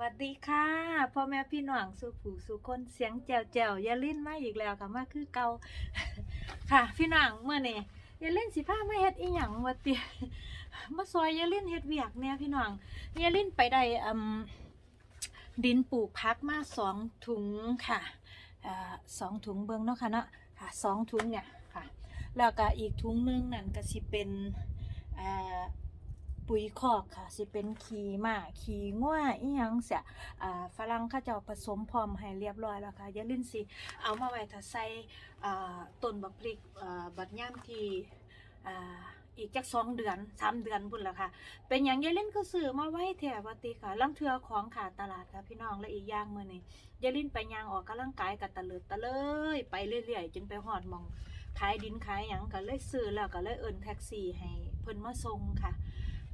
วัสดีค่ะพ่อแม่พี่น้องสุผู้สุคนเสียงแจ๋วแจ๋วอย่าลิ้นมาอีกแล้วค่ะมาคือเกาค่ะ พี่น้องเมื่อนี่อย่าลิ้นสิพาไมาเฮ็ดอีหยังวะเตียมาซอยอย่าลิ้นเฮ็ดเวียกเนี่ยพี่น้องอย่าลิ้นไปได้อืมดินปลูกพักมาสองถุงค่ะสองถุงเบิ่งเนาะค่ะเนาะค่ะสองถุงเนี่ยค่ะ แล้วก็อีกถุงหนึงนั่นก็สิเป็นอ่า ปุ๋ยคอกค่ะสิเป็นขี้หมาขี้ง่วอีหยังเสียอ่าฝรั่งเขาเจ้าผสมพร้อมให้เรียบร้อยแล้วค่ะอย่าลืมสิเอามาไว้ถ้าใส่อ่าต้นบักพริกอ่าบัดย่ามที่อ่าอีกจักสองเดือนสามเดือนพุ่นละค่ะ เป็นอย่างยายเล่นก็ซื้อมาไว้แถววัติค่ะลังเทือของขาดตลาดค่ะพี่น้องและอีกอย่างมื้อนี้ยายเล่นไปยางออกกำลังกายกับตะเลิดตะเลย ไปเรื่อยๆ จนไปหอดมองขายดินขายหยังก็เลยซื้อแล้วก็เลยเอิ้นแท็กซี่ให้เพิ่นมาส่งค่ะ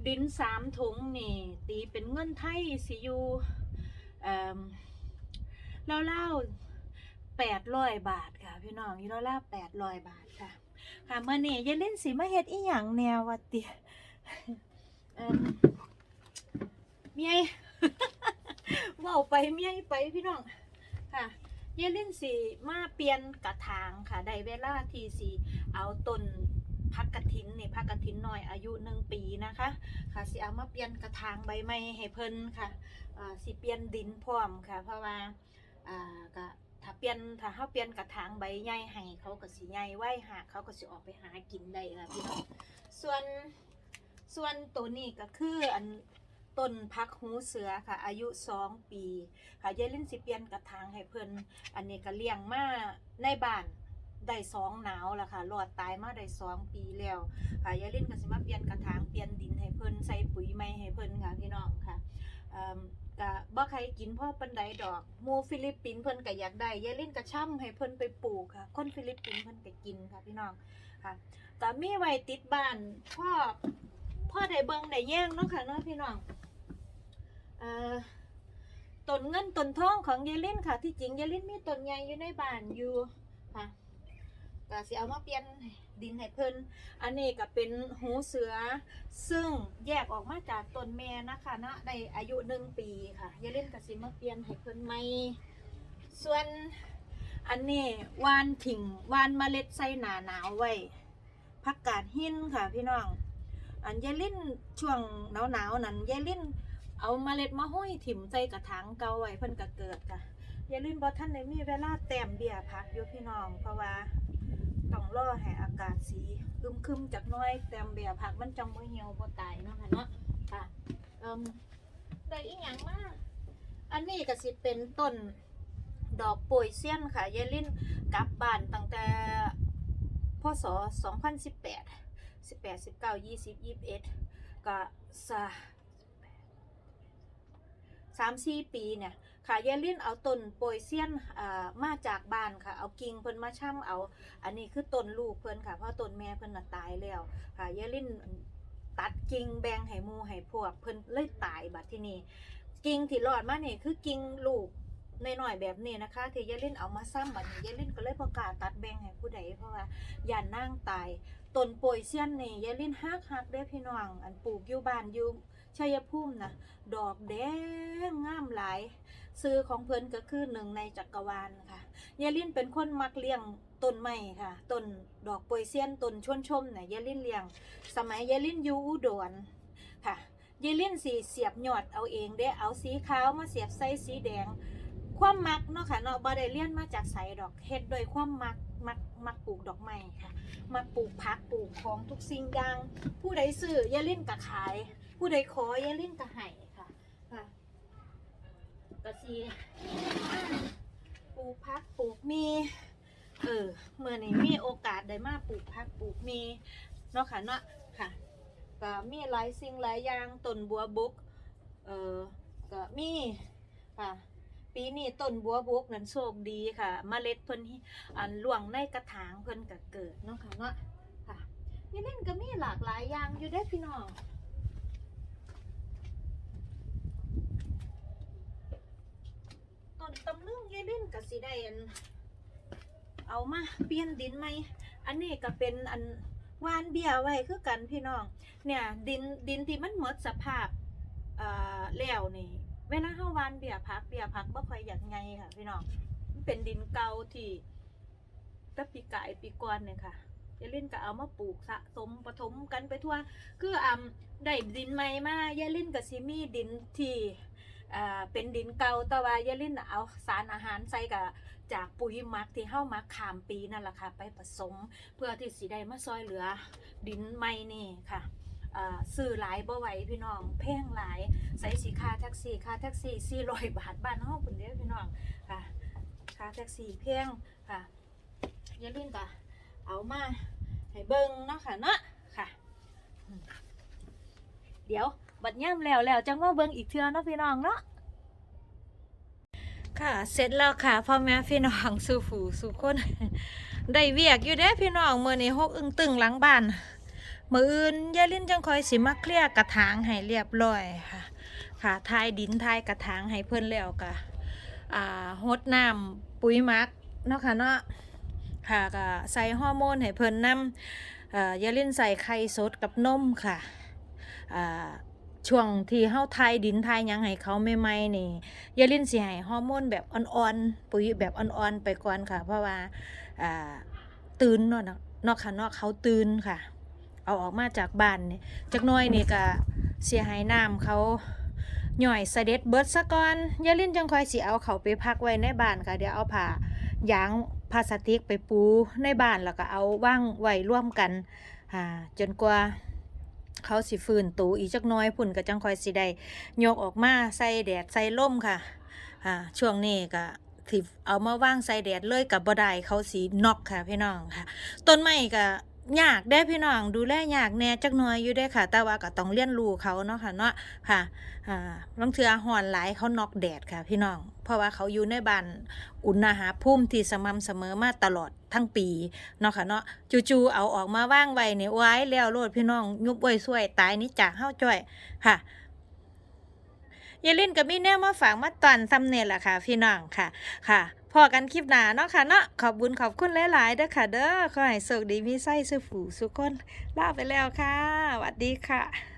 ดินสามถุงนี่ ตีเป็นเงินไทยสิอยู่เอ่อแล้วเล่าแปดร้อยบาทค่ะ พี่น้องอยู่แล้วเล่าแปดร้อยบาทค่ะ ค่ะเมื่อนี่ยายเล่นสีมาเฮ็ดอีหยังแนววะเตียเมเมียเว้าไปเมียไปพี่น้องค่ะยายเล่นสีมาเปลี่ยนกระถางค่ะได้เวลาที่สีเอาต้นพักกระถินนี่พักกระินหน่อยอายุหนึ่งปีนะคะค่ะสิเอามาเปลี่ยนกระถางใบไม้ให้เพิ่นค่ะอ่าสิเปลี่ยนดินพร้อมค่ะ เพราะว่าอ่าก็ถ้าเปลี่ยนถ้าเฮาเปลี่ยนกระถางใบใหญ่ให้เขาก็สิใหญ่ไว้หากเขาก็สิออกไปหากินได้ค่ะพี่น้องส่วนส่วนตัวนี้ก็คืออันต้นพักหูเสือค่ะ อายุสองปี ค่ะยายลินสิเปลี่ยนกระถางให้เพิ่นอันนี้ก็เลี้ยงมาในบ้าน ได้สองหนาวแล้วค่ะรอดตายมาได้สองปีแล้วค่ะยายลินก็สิมาเปลี่ยนกระถางเปลี่ยนดินให้เพิ่นใส่ปุ๋ยใหม่ให้เพิ่นค่ะพี่น้องค่ะก็บ่ใครกินพ่อปันไดดอกมูฟิลิปปินเพิ่นก็อยากได้ยายลินก็ช่ำให้เพิ่นไปปลูกค่ะ คนฟิลิปปินเพิ่นก็กินค่ะพี่น้องค่ะก็มีไว้ติดบ้านพ่อพ่อได้เบิ่งได้แย่งเนาะค่ะเนาะพี่น้องเอ่อต้นเงินต้นทองของยายลินค่ะ ที่จริงยายลินมีต้นใหญ่อยู่ในบ้านอยู่ค่ะ ก็สิเอามาเปลี่ยนดินให้เพิ่นอันนี้ก็เป็นหูเสือ ซึ่งแยกออกมาจากต้นแม่นะคะนะในอายุหนึ่งปีค่ะยาเล่นกับสิมาเปลี่ยนให้เพิ่นใหม่ส่วนอันนี้วานถิ่งวานเมล็ดใส่หนาหนาวไว้ผักกาดหินค่ะพี่น้อง อันยายลิ่นช่วงหนาวหนาวนั้นยายลิ่นเอาเมล็ดมาห้อยถิ่มใส่กระถางเก่าไว้เพิ่นก็เกิดค่ะยายลิ่นบ่ท่านได้มีเวลาแต้มเบี้ยพักอยู่พี่น้องเพราะว่า ต้องรอให้อากาศสีอึมครึมจากหน้อยแต้มเบี้ยพักมันจังบ่เหี่ยวบ่ตายเนาะค่ะเนาะค่ะเอิ่มได้อีหยังมาอันนี้ก็สิเป็นต้นดอกโปยเซียนค่ะยายลิ่นกลับบ้านตั้งแต่พศ2018 18 19 20 21ก็สะ สามสี่ปีเนี่ยค่ะยายลิ่นเอาต้นโปยเซียนมาจากบ้านค่ะ เอากิ่งเพิ่นมาช่ำเอา อันนี้คือต้นลูกเพิ่นค่ะ เพราะต้นแม่เพิ่นน่ะตายแล้วค่ะยายลิ่นตัดกิ่งแบ่งให้หมู่ให้พวกเพิ่นเลยตายบัดที่นี่กิ่งที่รอดมาเนี่ยคือกิ่งลูกน,น้อยแบบนี้นะคะที่ยายลิ่นเอามาซ้ำบัดนี้ยายลิ่นก็เลยประกาศตัดแบ่งให้ผู้ใดเพราะว่าย่านนางตายต้นโปยเซียนนี่ยายลิ่นฮักฮักๆเด้พี่น้องอันปลูกอยู่บ้านอยู่ ชัยภูมินะดอกแดงงามหลาย ซื้อของเพิ่นก็คือหนึ่งในจักรวาลค่ะยายลินเป็นคนมักเลี้ยงต้นไม้ค่ะต้นดอกโปยเซียนต้นชวนชมเนี่ยยายลินเลี้ยง สมัยยายลินอยู่อุดรค่ะยายลินสีเสียบหยอดเอาเองเด้เอาสีขาวมาเสียบใส่สีแดง ความมักเนาะค่ะเนาะบ่ได้เลี้ยนมาจากไสดอกเฮ็ดโดยความมักมักมักปลูกดอกไม้ค่ะ มักปลูกผักปลูกของทุกสิ่งอย่างผู้ใดซื้อยายลินก็ขาย ผู้ใดขอยายลินก็ให้ค่ะค่ะก็สิปลูกพักปลูกมีเออเมื่อนี้มีโอกาสได้มาปลูกพักปลูกมีเนาะค่ะเนาะค่ะก็มีหลายสิ่งหลายอย่างต้นบัวบกเออก็มีค่ะ ปีนี้ต้นบัวบกนั้นโชคดีค่ะเมล็ดเพิ่นที่อันล่วงในกระถางเพิ่นก็เกิดเนาะค่ะเนาะค่ะนี่เล่นก็มีหลากหลายอย่างอยู่ได้พี่น้องต้นตำลึงยายลิ่นกับสีได้อันเอามาเปลี่ยนดินไหม อันนี้ก็เป็นอันวานเบียไว้คือกันพี่น้อง เนี่ยดินดินที่มันหมดสภาพเอ่อแล้วนี่ เวลาเฮาวานเบียผักเบียผักบ่ค่อยอยากไงค่ะพี่น้องมันเป็นดินเก่าที่ตะปีกายปีก่อนเนี่ยค่ะยายลินก็เอามาปลูกสะสมผสมกันไปทั่ว คืออ่าได้ดินใหม่มายายลินก็สิมีดินที่อ่าเป็นดินเก่าแต่ว่ายายลินน่ะเอาสารอาหารใส่กับจากปุ๋ยมักที่เฮามาขามปีนั่นแหละค่ะ ไปผสมเพื่อที่สิได้มาซอยเหลือ ดินใหม่นี่ค่ะ อ่าซื้อหลายบ่ไหวพี่น้องแพงหลายใส่สีค่าแท็กซี่ค่าแท็กซี่400บาทบ้านเฮาพุ่นเด้อพี่น้องค่ะค่าแท็กซี่แพงค่ะอย่าลืมก็เอามาให้เบิ่งเนาะค่ะเนาะค่ะ เดี๋ยวบัดย่ำแล้วแล้วจังว่าเบิ่งอีกเทื่อเนาะพี่น้องเนาะค่ะเสร็จแล้วค่ะพ่อแม่พี่น้องสู่ฝูสู่คน ได้เวียกอยู่เด้พี่น้องมื้อนี้หกอึ้งตึงหลังบ้าน มืออื่นยายลินจังคอยสิมาเคลียร์กระถางให้เรียบร้อยค่ะ ค่ะทายดินทายกระถางให้เพิ่นแล้วก็อ่าฮดน้ำปุ๋ยมักเนาะค่ะเนาะค่ะก็ใส่ฮอร์โมนให้เพิ่นนำเอ่อยายลินใส่ไข่สดกับนมค่ะอ่าช่วงที่เฮาทายดินทายยังให้เขาใหม่ๆนี่ยาลินสิให้ฮอร์โมนแบบอ่อนๆปุ๋ยแบบอ่อนๆไปก่อนค่ะ เพราะว่าอ่าตื่นเนาะเนาะเนาะค่ะเนาะเขาตื่นค่ะ เอาออกมาจากบ้านเนี่ยจักน้อยนี่ก็เสียหายน้ำเขาย่อยเสด็จเบิดซะก่อนอย่าลิ้นจังคอยสิเอาเขาไปพักไว้ในบ้านค่ะเดี๋ยวเอาผ้ายางพลาสติกไปปูในบ้านแล้วก็เอาว่างไว้ร่วมกันอ่าจนกว่าเขาสิฟื้นตูอีกจักน้อยพุ่นก็จังคอยสิได้ยกออกมาใส่แดดใส่ล่มค่ะอ่าช่วงนี้ก็ที่เอามาว่างใส่แดดเลยกับบ่ได้เขาสีนอกค่ะพี่น้องค่ะ ต้นไม้ก็ ยากได้พี่น้องดูแลยากแน่จักหน่อยอยู่ได้ค่ะ แต่ว่าก็ต้องเรียนรู้เขาเนาะค่ะเนาะค่ะอ่าบางเทือห่อนหลายเขานอกแดดค่ะ พี่น้อง เพราะว่าเขาอยู่ในบ้านอุณหภูมิที่สม่ำเสมอมาตลอดทั้งปีเนาะค่ะเนาะจู่ๆเอาออกมาว่างไว้เนี่ยไว้แล้วโลดพี่น้องยุบไว้ช่วยตายนี่จากเฮาจ้อยค่ะอย่าล่นกับมีแนวมาฝากมาตอนซ้ำเนี่ยแหละค่ะ พี่น้องค่ะค่ะ พอกันคลิปหนาเนาะค่ะเนาะขอบบุญขอบคุณหลายๆเด้อค่ะ เด้อขอให้โชคดีมีไส้สุขผูสุขคนลาไปแล้วค่ะสวัสดีค่ะ